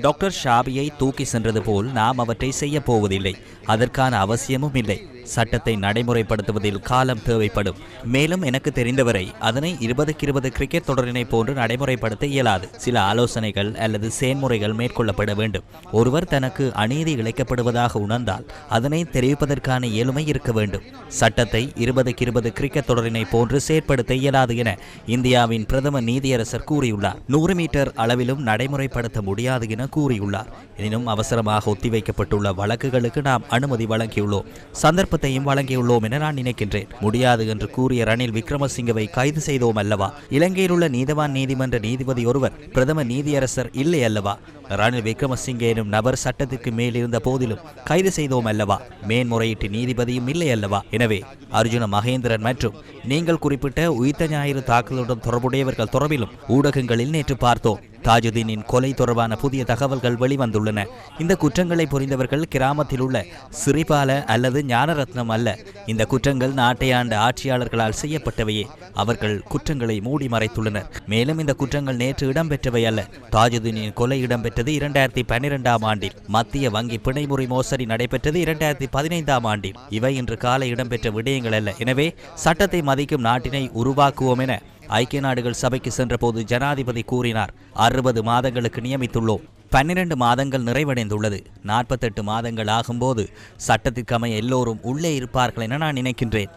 Doctor ஷாபியை தூக்கி சென்றது போல் நாம் அவற்றை செய்ய போவதில்லை அதற்கான அவசியமும் இல்லை சட்டத்தை நடைமுறைப்படுத்துவதில் காலம் தேவைப்படும். மேலும் எனக்கு தெரிந்தவரை அதனை இருபதுக்கு இருபது கிரிக்கெட் தொடரினை போன்று நடைமுறைப்படுத்த இயலாது. சில ஆலோசனைகள் அல்லது செயன்முறைகள் மேற்கொள்ளப்பட வேண்டும். ஒருவர் தனக்கு அநீதி இழைக்கப்படுவதாக உணர்ந்தால் அதனை தெரிவிப்பதற்கான இயலுமை இருக்க வேண்டும். சட்டத்தை இருபதுக்கு இருபது கிரிக்கெட் தொடரினை போன்று செயற்படுத்த இயலாது என இந்தியாவின் பிரதம நீதியரசர் கூறியுள்ளார். நூறு மீட்டர் அளவிலும் நடைமுறைப்படுத்த முடியாது என கூறியுள்ளார். எனினும் அவசரமாக ஒத்திவைக்கப்பட்டுள்ள வழக்குகளுக்கு நாம் அனுமதி வழங்கியுள்ளோம். சந்தர்ப்ப சந்தர்ப்பத்தையும் வழங்கியுள்ளோம் என நான் நினைக்கின்றேன். முடியாது என்று கூறிய ரணில் விக்ரமசிங்கவை கைது செய்தோம் அல்லவா? இலங்கையில் உள்ள நீதவான் நீதிமன்ற நீதிபதி ஒருவர் பிரதம நீதியரசர் இல்லை அல்லவா? ரணில் விக்ரமசிங்கே எனும் நபர் சட்டத்திற்கு மேல் இருந்த போதிலும் கைது செய்தோம் அல்லவா? மேன்முறையீட்டு நீதிபதியும் இல்லை அல்லவா? எனவே அர்ஜுன மகேந்திரன் மற்றும் நீங்கள் குறிப்பிட்ட உயிர்த்த ஞாயிறு தாக்குதலுடன் தொடர்புடையவர்கள் தொடர்பிலும் ஊடகங்களில் நேற்று பார்த்தோம். தாஜுதீனின் கொலை தொடர்பான புதிய தகவல்கள் வெளிவந்துள்ளன. இந்த குற்றங்களை புரிந்தவர்கள் கிராமத்தில் உள்ள சிறிபால அல்லது ஞானரத்னம் அல்ல. இந்த குற்றங்கள் நாட்டை ஆண்ட ஆட்சியாளர்களால் செய்யப்பட்டவையே. அவர்கள் குற்றங்களை மூடி மறைத்துள்ளனர். மேலும் இந்த குற்றங்கள் நேற்று இடம்பெற்றவை அல்ல. தாஜுதீனின் கொலை இடம்பெற்றது இரண்டாயிரத்தி பன்னிரெண்டாம் ஆண்டில். மத்திய வங்கி பிணைமுறை மோசடி நடைபெற்றது இரண்டாயிரத்தி பதினைந்தாம் ஆண்டில். இவை இன்று காலை இடம்பெற்ற விடயங்கள் அல்ல. எனவே சட்டத்தை மதிக்கும் நாட்டினை உருவாக்குவோம் என ஐக்கிய நாடுகள் சபைக்கு சென்றபோது ஜனாதிபதி கூறினார் அறுபது மாதங்களுக்கு நியமித்துள்ளோம். பன்னிரண்டு மாதங்கள் நிறைவடைந்துள்ளது. நாற்பத்தெட்டு மாதங்கள் ஆகும்போது சட்டத்திற்கமைய எல்லோரும் உள்ளே இருப்பார்கள் என நான் நினைக்கின்றேன்.